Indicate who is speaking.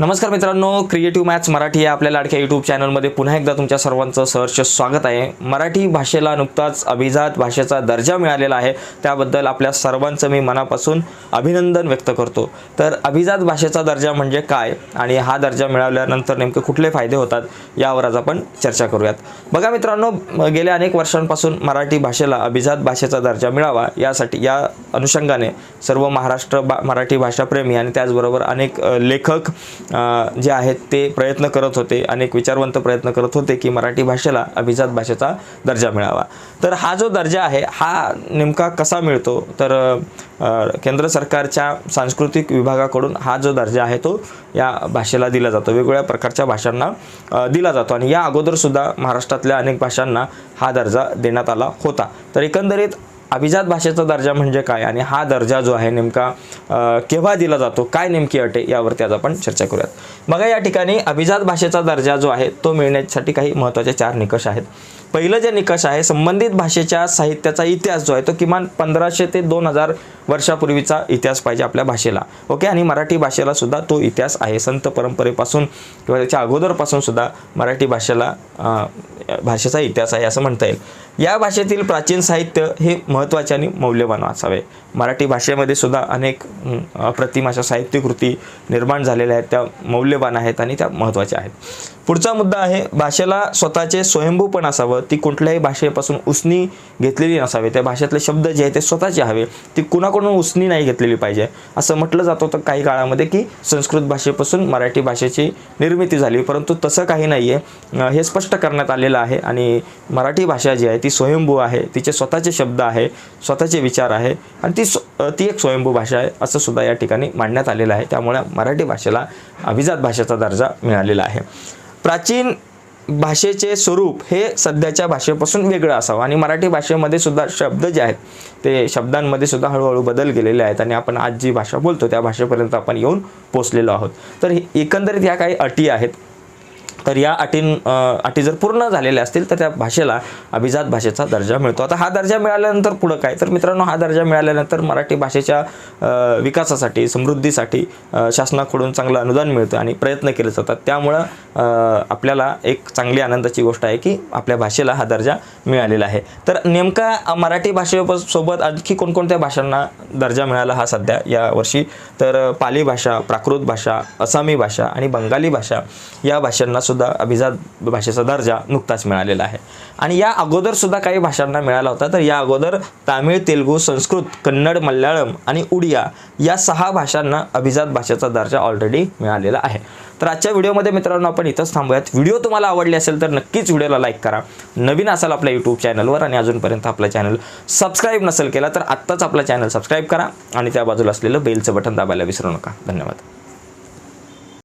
Speaker 1: नमस्कार मित्रांनो creative maths Marathi या आपल्या लाडक्या यूट्यूब चॅनलमध्ये पुन्हा एकदा तुमच्या सर्वांचं सहर्ष स्वागत आहे. मराठी भाषेला नुकताच अभिजात भाषेचा दर्जा मिळालेला आहे. त्याबद्दल आपल्या सर्वांचं मी मनापासून अभिनंदन व्यक्त करतो. तर अभिजात भाषेचा दर्जा म्हणजे काय? आणि हा दर्जा मिळाल्यानंतर नेमके कुठले फायदे होतात? यावर आज आपण चर्चा करूयात. बघा मित्रांनो गेल्या अनेक वर्षांपासून मराठी भाषेला अभिजात भाषेचा दर्जा मिळावा यासाठी या अनुषंगाने सर्व महाराष्ट्र बा मराठी भाषाप्रेमी आणि त्याचबरोबर अनेक लेखक जे आहेत ते प्रयत्न करत होते अनेक विचारवंत प्रयत्न करत होते की मराठी भाषेला अभिजात भाषेचा दर्जा मिळावा. तर हा जो दर्जा आहे हा नेमका कसा मिळतो? तर केंद्र सरकारच्या सांस्कृतिक विभागाकडून हा जो दर्जा आहे तो या भाषेला दिला जातो. वेगवेगळ्या प्रकारच्या भाषांना दिला जातो आणि या अगोदरसुद्धा महाराष्ट्रातल्या अनेक भाषांना हा दर्जा देण्यात आला होता. तर एकंदरीत अभिजात भाषेचा दर्जा म्हणजे काय? आणि हा दर्जा जो आहे नेमका केव्हा दिला जातो? काय नेमकी अटे यावरती आज आपण चर्चा करूयात. बघा या ठिकाणी अभिजात भाषेचा दर्जा जो आहे तो मिळण्यासाठी काही महत्त्वाचे चार निकष आहेत. पहिलं जे निकष आहे संबंधित भाषेच्या साहित्याचा इतिहास जो आहे तो किमान पंधराशे ते दोन हजार वर्षापूर्वीचा इतिहास पाहिजे आपल्या भाषेला. ओके? आणि मराठी भाषेला सुद्धा तो इतिहास आहे. संत परंपरेपासून किंवा त्याच्या अगोदरपासून सुद्धा मराठी भाषेला भाषेचा इतिहास आहे असं म्हणता येईल. या भाषेतील प्राचीन साहित्य हे महत्त्वाचे आणि मौल्यवान असावे. मराठी भाषेमध्ये सुद्धा अनेक प्रतिमाशा अप्रतिम अशा साहित्यकृती निर्माण झालेल्या आहेत. त्या मौल्यवान आहेत आणि त्या महत्त्वाच्या आहेत. पुढचा मुद्दा आहे भाषेला स्वतःचे स्वयंभूपण असावं. ती कुठल्याही भाषेपासून उसनी घेतलेली नसावी. त्या भाषेतले शब्द जे आहे ते स्वतःचे हवे. ती कुणाकडून उसनी नाही घेतलेली पाहिजे. असं म्हटलं जात होतं काही काळामध्ये की संस्कृत भाषेपासून मराठी भाषेची निर्मिती झाली. परंतु तसं काही नाही आहे हे स्पष्ट करण्यात आलेलं आहे आणि मराठी भाषा जी आहे ती स्वयंभू आहे. तिचे स्वतःचे शब्द आहे स्वतःचे विचार आहे आणि ती स्व- ती एक स्वयंभू भाषा आहे असं सुद्धा या ठिकाणी मांडण्यात आलेलं आहे. त्यामुळे मराठी भाषेला अभिजात भाषेचा दर्जा मिळालेला आहे. प्राचीन भाषेचे स्वरूप हे सध्याच्या भाषेपासून वेगळं असावं. आणि मराठी भाषेमध्ये सुद्धा शब्द जे आहेत ते शब्दांमध्ये सुद्धा हळूहळू बदल गेलेले आहेत आणि आपण आज जी भाषा बोलतो त्या भाषेपर्यंत आपण येऊन पोचलेलो आहोत. तर हे- एकंदरीत ह्या काही अटी आहेत. तर या अटीं अटी जर पूर्ण झालेल्या असतील तर त्या भाषेला अभिजात भाषेचा दर्जा मिळतो. आता हा दर्जा मिळाल्यानंतर पुढं काय? तर मित्रांनो हा दर्जा मिळाल्यानंतर मराठी भाषेच्या विकासासाठी समृद्धीसाठी शासनाकडून चांगलं अनुदान मिळतं आणि प्रयत्न केले जातात. त्यामुळं आपल्याला एक चांगली आनंदाची गोष्ट आहे की आपल्या भाषेला हा दर्जा मिळालेला आहे. तर नेमका मराठी भाषेसोबत आणखी कोणकोणत्या भाषांना दर्जा मिळाला हा सध्या या वर्षी तर पाली भाषा प्राकृत भाषा असामी भाषा आणि बंगाली भाषा या भाषांना सुद्धा अभिजात भाषेचा दर्जा नुकताच मिळालेला आहे. आणि या अगोदर सुद्धा काही भाषांना मिळाला होता तर या अगोदर तामिळ तेलुगू संस्कृत कन्नड मल्याळम आणि उडिया या सहा भाषांना अभिजात भाषेचा दर्जा ऑलरेडी मिळालेला आहे. तर आजच्या व्हिडिओमध्ये मित्रांनो आपण इथंच थांबूयात. व्हिडिओ तुम्हाला आवडले असेल तर नक्कीच व्हिडिओला लाईक करा. नवीन असाल आपल्या यूट्यूब चॅनलवर आणि अजूनपर्यंत आपला चॅनल सबस्क्राईब नसेल केला तर आत्ताच आपला चॅनल सबस्क्राईब करा आणि त्या बाजूला असलेलं बेलचं बटन दाबायला विसरू नका. धन्यवाद.